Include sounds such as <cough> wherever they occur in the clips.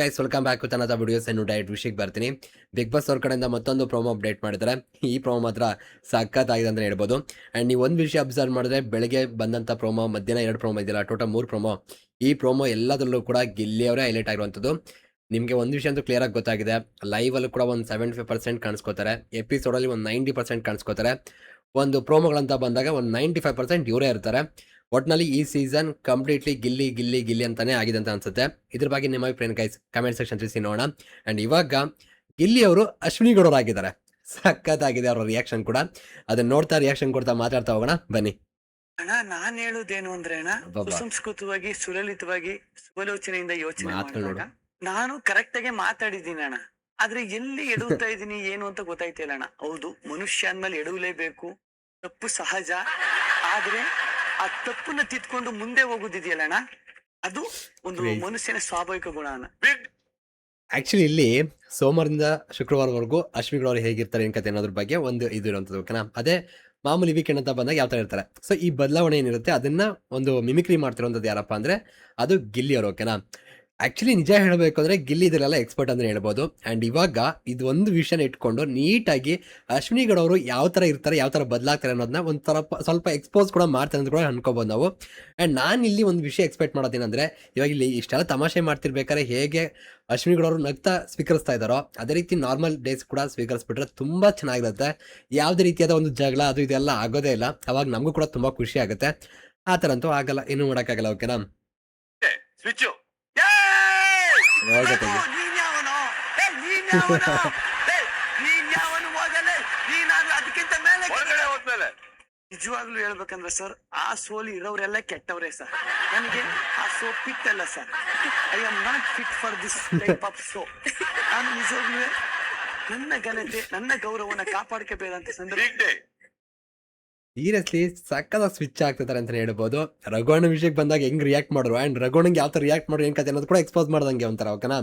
Guys welcome back ತನ್ನದ videos ಏನು diet ವಿಷಯಕ್ಕೆ ಬರ್ತೀನಿ. ಬಿಗ್ ಬಾಸ್ ಅವ್ರ ಕಡೆಯಿಂದ ಮತ್ತೊಂದು ಪ್ರೋಮೋ ಅಪ್ಡೇಟ್ ಮಾಡಿದ್ದಾರೆ ಈ ಪ್ರೋಮೋ ಮಾತ್ರ ಸಖತ್ತಾಗಿದೆ ಅಂತ ಹೇಳ್ಬೋದು. ಆ್ಯಂಡ್ ನೀವು ಒಂದು ವಿಷಯ ಅಬ್ಸರ್ವ್ ಮಾಡಿದ್ರೆ, ಬೆಳಗ್ಗೆ ಬಂದಂಥ ಪ್ರೋಮೋ ಮಧ್ಯಾಹ್ನ ಎರಡು ಪ್ರೋಮೋ ಇದೆಯಲ್ಲ ಟೋಟಲ್ ಮೂರು ಪ್ರೋಮೋ ಈ ಪ್ರೋಮೋ ಎಲ್ಲದರಲ್ಲೂ ಕೂಡ ಗಿಲ್ಲಿಯವರೇ ಹೈಲೈಟ್ ಆಗಿರುವಂಥದ್ದು. ನಿಮಗೆ ಒಂದು ವಿಷಯ ಅಂತೂ ಕ್ಲಿಯರ್ ಆಗಿ ಗೊತ್ತಾಗಿದೆ. ಲೈವಲ್ಲೂ ಕೂಡ ಒಂದು ಸೆವೆಂಟಿ ಫೈವ್ ಪರ್ಸೆಂಟ್ ಕಾಣಿಸ್ಕೋತಾರೆ ಎಪಿಸೋಡಲ್ಲಿ ಒಂದು ನೈಂಟಿ ಪರ್ಸೆಂಟ್ ಕಾಣಿಸ್ಕೋತಾರೆ. ಒಂದು ಪ್ರೋಮೋಗಳಂತ ಬಂದಾಗ ಒಂದು ನೈಂಟಿ ಫೈವ್ ಪರ್ಸೆಂಟ್ ಇವರೇ ಇರ್ತಾರೆ. ಒಟ್ನಲ್ಲಿ ಈ ಸೀಸನ್ ಕಂಪ್ಲೀಟ್ಲಿ ಗಿಲ್ಲಿ ಗಿಲ್ಲಿ ಗಿಲ್ಲಿ ಅಂತಾನೆ ಆಗಿದೆ ಅಂತ ಅನ್ಸುತ್ತೆ. ಇದ್ರ ಬಗ್ಗೆ ನಿಮ್ಮ ಅಭಿಪ್ರಾಯ ಗೈಸ್ ಕಮೆಂಟ್ ಸೆಕ್ಷನ್ ತಿಳಿಸಿ ನೋಡೋಣ. ಅಂಡ್ ಇವಾಗ ಗಿಲ್ಲಿ ಅವರು ಅಶ್ವಿನಿ ಗೌಡರಾಗಿದ್ದಾರೆ ಸಖತ್ತಾಗಿದೆ ಅವರ ರಿಯಾಕ್ಷನ್ ಕೂಡ. ಅದನ್ನ ನೋಡ್ತಾ ರಿಯಾಕ್ಷನ್ ಕೊಡ್ತಾ ಮಾತಾಡ್ತಾ ಹೋಗೋಣ. ಬನ್ನಿ. ಅಣ್ಣ ನಾನ್ ಹೇಳುದೇನು ಅಂದ್ರೆ ಅಣ್ಣ. ಸುಸಂಸ್ಕೃತವಾಗಿ ಸುಲಲಿತವಾಗಿ ಸುಲೋಚನೆಯಿಂದ ಯೋಚನೆ ಮಾಡಿದಾಗ ನಾನು ಕರೆಕ್ಟ್ ಆಗಿ ಮಾತಾಡಿದ್ದೀನಿ ಅಣ್ಣ. ಆದ್ರೆ ಎಲ್ಲಿ ಎಡುತ್ತಾ ಇದ್ದೀನಿ ಏನು ಅಂತ ಗೊತ್ತಾಯ್ತಿಲ್ಲ ಅಣ್ಣ. ಹೌದು ಮನುಷ್ಯ ಅಂದ್ಮೇಲೆ ಎಡವಲೇಬೇಕು. ತಪ್ಪು ಸಹಜ. ಆದ್ರೆ ಆ ತಪ್ಪನ್ನ ತಿದ್ಕೊಂಡು ಮುಂದೆ ಹೋಗುದಿದೆಯಲ್ಲ ಅಣ್ಣ ಅದು ಒಂದು. ಮನುಷ್ಯನ ಸ್ವಾಭಾವಿಕ ಗುಣ ಆಕ್ಚುಲಿ ಇಲ್ಲಿ ಸೋಮವಾರದಿಂದ ಶುಕ್ರವಾರವರೆಗೂ ಅಶ್ವಿಗಳವರು ಹೇಗಿರ್ತಾರೆ ಏನ್ ಕತೆ ಅನ್ನೋದ್ರ ಬಗ್ಗೆ ಒಂದು ಇದು ಇರುವಂತದ್ದು ಓಕೆನಾ ಅದೇ ಮಾಮೂಲಿ ವೀಕೆಂಡ್ ಅಂತ ಬಂದಾಗ ಯಾವ ತರ ಇರ್ತಾರೆ? ಸೊ ಈ ಬದಲಾವಣೆ ಏನಿರುತ್ತೆ ಅದನ್ನ ಒಂದು ಮಿಮಿಕ್ರಿ ಮಾಡ್ತಿರೋಂಥದ್ದು ಯಾರಪ್ಪ ಅಂದ್ರೆ ಅದು ಗಿಲ್ಲಿಯವರು ಓಕೆನಾ ಆಕ್ಚುಲಿ ನಿಜ ಹೇಳಬೇಕು ಅಂದ್ರೆ ಗಿಲ್ಲಿ ಇದರಲ್ಲ ಎಕ್ಸ್ಪರ್ಟ್ ಅಂತ ಹೇಳ್ಬೋದು. ಅಂಡ್ ಇವಾಗ ಇದು ಒಂದು ವಿಷಯನ ಇಟ್ಕೊಂಡು ನೀಟಾಗಿ ಅಶ್ವಿನಿ ಗೌಡ ಅವರು ಯಾವ ತರ ಇರ್ತಾರೆ, ಯಾವ ತರ ಬದಲಾಗ್ತಾರೆ ಅನ್ನೋದನ್ನ ಒಂಥರ ಥರ ಸ್ವಲ್ಪ ಎಕ್ಸ್ಪೋಸ್ ಕೂಡ ಮಾಡ್ತಾರೆ ಅಂತ ಕೂಡ ಅನ್ಕೋಬೋದು ನಾವು. ಅಂಡ್ ನಾನು ಇಲ್ಲಿ ಒಂದು ವಿಷಯ ಎಕ್ಸ್ಪೆಕ್ಟ್ ಮಾಡೋದೇನಂದ್ರೆ, ಇವಾಗ ಇಲ್ಲಿ ಇಷ್ಟೆಲ್ಲ ತಮಾಷೆ ಮಾಡ್ತಿರ್ಬೇಕಾದ್ರೆ ಹೇಗೆ ಅಶ್ವಿನಿ ಗೌಡ ಅವರು ನಗ್ತಾ ಸ್ವೀಕರಿಸ್ತಾ ಇದ್ದಾರೋ, ಅದೇ ರೀತಿ ನಾರ್ಮಲ್ ಡೇಸ್ ಕೂಡ ಸ್ವೀಕರಿಸ್ಬಿಟ್ರೆ ತುಂಬಾ ಚೆನ್ನಾಗಿರುತ್ತೆ. ಯಾವುದೇ ರೀತಿಯಾದ ಒಂದು ಜಗಳ ಅದು ಇದೆಲ್ಲ ಆಗೋದೇ ಇಲ್ಲ. ಅವಾಗ ನಮಗೂ ಕೂಡ ತುಂಬಾ ಖುಷಿ ಆಗುತ್ತೆ. ಆ ಥರ ಅಂತೂ ಆಗಲ್ಲ ಏನೂ ಮಾಡೋಕ್ಕಾಗಲ್ಲ ಓಕೆನಾ ಹೋದ್ಮೇಲೆ. ನಿಜವಾಗ್ಲೂ ಹೇಳ್ಬೇಕಂದ್ರೆ ಸರ್ ಆ ಸೋಲಿ ಇರೋರೆಲ್ಲ ಕೆಟ್ಟವ್ರೆ ಸರ್. ನನಗೆ ಆ ಸೋ ಫಿಟ್ ಅಲ್ಲ sir. I am not fit for this type of so ನಾನು ನಿಜವಾಗ್ಲೂ ನನ್ನ ಘನತೆ ನನ್ನ ಗೌರವನ ಕಾಪಾಡ್ಕೋಬೇಕಂತ ಸಂದರ್ಭ ಸೀರಿಯಸ್ಲಿ ಸಕ್ಕದಾಗ ಸ್ವಿಚ್ ಆಗ್ತಿದ್ದಾರೆ ಅಂತ ಹೇಳ್ಬೋದು. ರಘುವಣ್ಣ ವಿಷಯಕ್ಕೆ ಬಂದಾಗ ಹೆಂಗ್ ರಿಯಾಕ್ಟ್ ಮಾಡ್ರು? ಅಂಡ್ ರಘುವಣ್ಣಗೆ ಯಾವ ಥರ ರಿಯಾಕ್ಟ್ ಮಾಡ್ರು ಏನು ಕತೆ ಅನ್ನೋದು ಕೂಡ ಎಕ್ಸ್ಪೋಸ್ ಮಾಡ್ದಂಗೆ ಒಂಥರ ಓಕೆನಾ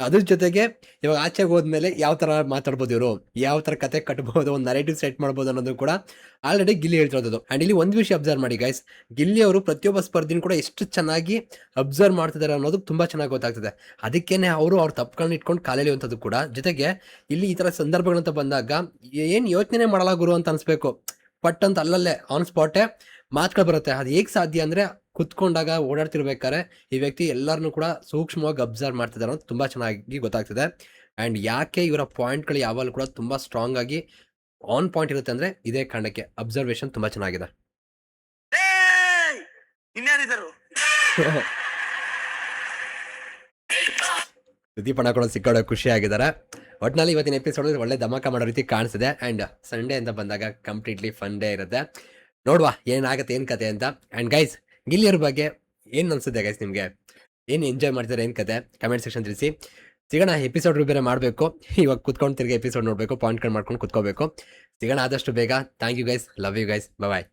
ಅದ್ರ ಜೊತೆಗೆ ಇವಾಗ ಆಚೆಗೆ ಹೋದ್ಮೇಲೆ ಯಾವ ಥರ ಮಾತಾಡ್ಬೋದು ಇವರು? ಯಾವ ಥರ ಕತೆ ಕಟ್ಬೋದು? ಒಂದು ನರೇಟಿವ್ ಸೆಟ್ ಮಾಡ್ಬೋದು ಅನ್ನೋದು ಕೂಡ ಆಲ್ರೆಡಿ ಗಿಲ್ಲಿ ಹೇಳ್ತಿರೋದು. ಆ್ಯಂಡ್ ಇಲ್ಲಿ ಒಂದು ವಿಷಯ ಅಬ್ಸರ್ವ್ ಮಾಡಿ ಗೈಸ್ ಗಿಲ್ಲಿ ಅವರು ಪ್ರತಿಯೊಬ್ಬ ಸ್ಪರ್ಧಿನ ಕೂಡ ಎಷ್ಟು ಚೆನ್ನಾಗಿ ಅಬ್ಸರ್ವ್ ಮಾಡ್ತಿದ್ದಾರೆ ಅನ್ನೋದು ತುಂಬ ಚೆನ್ನಾಗಿ ಗೊತ್ತಾಗ್ತದೆ. ಅದಕ್ಕೇನೆ ಅವರು ಅವ್ರ ತಪ್ಪುಗಳನ್ನ ಇಟ್ಕೊಂಡು ಕಾಲೆಳೆಯುವಂಥದ್ದು ಕೂಡ. ಜೊತೆಗೆ ಇಲ್ಲಿ ಈ ಥರ ಸಂದರ್ಭಗಳಂತ ಬಂದಾಗ ಏನು ಯೋಚನೆ ಮಾಡಲ್ಲ ಗುರು ಅಂತ ಅನ್ಸ್ಬೇಕು. ಪಟ್ ಅಂತ ಅಲ್ಲಲ್ಲೇ ಆನ್ ಸ್ಪಾಟೇ ಮಾತುಗಳು ಬರುತ್ತೆ. ಅದು ಹೇಗೆ ಸಾಧ್ಯ ಅಂದರೆ ಕುತ್ಕೊಂಡಾಗ ಓಡಾಡ್ತಿರ್ಬೇಕಾದ್ರೆ ಈ ವ್ಯಕ್ತಿ ಎಲ್ಲರನ್ನೂ ಕೂಡ ಸೂಕ್ಷ್ಮವಾಗಿ ಅಬ್ಸರ್ವ್ ಮಾಡ್ತಿದ್ದಾರೆ ಅನ್ನೋದು ತುಂಬ ಚೆನ್ನಾಗಿ ಗೊತ್ತಾಗ್ತಿದೆ. ಆ್ಯಂಡ್ ಯಾಕೆ ಇವರ ಪಾಯಿಂಟ್ಗಳು ಯಾವಾಗಲೂ ಕೂಡ ತುಂಬ ಸ್ಟ್ರಾಂಗ್ ಆಗಿ ಆನ್ ಪಾಯಿಂಟ್ ಇರುತ್ತೆ ಅಂದರೆ ಇದೇ ಕಾರಣಕ್ಕೆ ಅಬ್ಸರ್ವೇಷನ್ ತುಂಬ ಚೆನ್ನಾಗಿದೆ. <laughs> ಸುದೀಪ್ ಅಣ್ಣ ಕೂಡ ಸಿಕ್ಕಾಡೋ ಖುಷಿ ಆಗಿದ್ದಾರೆ. ಒಟ್ನಲ್ಲಿ ಇವತ್ತಿನ ಎಪಿಸೋಡ್ ಒಳ್ಳೆ ಧಮಾಕ ಮಾಡೋ ರೀತಿ ಕಾಣಿಸಿದೆ ಆ್ಯಂಡ್ ಸಂಡೇ ಅಂತ ಬಂದಾಗ ಕಂಪ್ಲೀಟ್ಲಿ ಫನ್ ಡೇ ಇರುತ್ತೆ. ನೋಡುವ, ಏನಾಗುತ್ತೆ, ಏನು ಕತೆ ಅಂತ. ಆ್ಯಂಡ್ ಗೈಸ್ ಗಿಲ್ಲಿಯರ್ ಬಗ್ಗೆ ಏನು ಅನ್ಸುತ್ತೆ ಗೈಸ್ ನಿಮಗೆ? ಏನು ಎಂಜಾಯ್ ಮಾಡ್ತಾರೆ ಏನು ಕತೆ? ಕಮೆಂಟ್ ಸೆಕ್ಷನ್ ತಿಳಿಸಿ. ಸಿಗೋಣ ಎಪಿಸೋಡ್ ಬೇರೆ ಮಾಡಬೇಕು. ಇವಾಗ ಕುತ್ಕೊಂಡು ತಿರ್ಗಿ ಎಪಿಸೋಡ್ ನೋಡಬೇಕು ಪಾಯಿಂಟ್ ಕಾರ್ಡ್ ಮಾಡ್ಕೊಂಡು ಕುತ್ಕೋಬೇಕು. ಸಿಗೋಣ ಆದಷ್ಟು ಬೇಗ. Thank you guys love you guys bye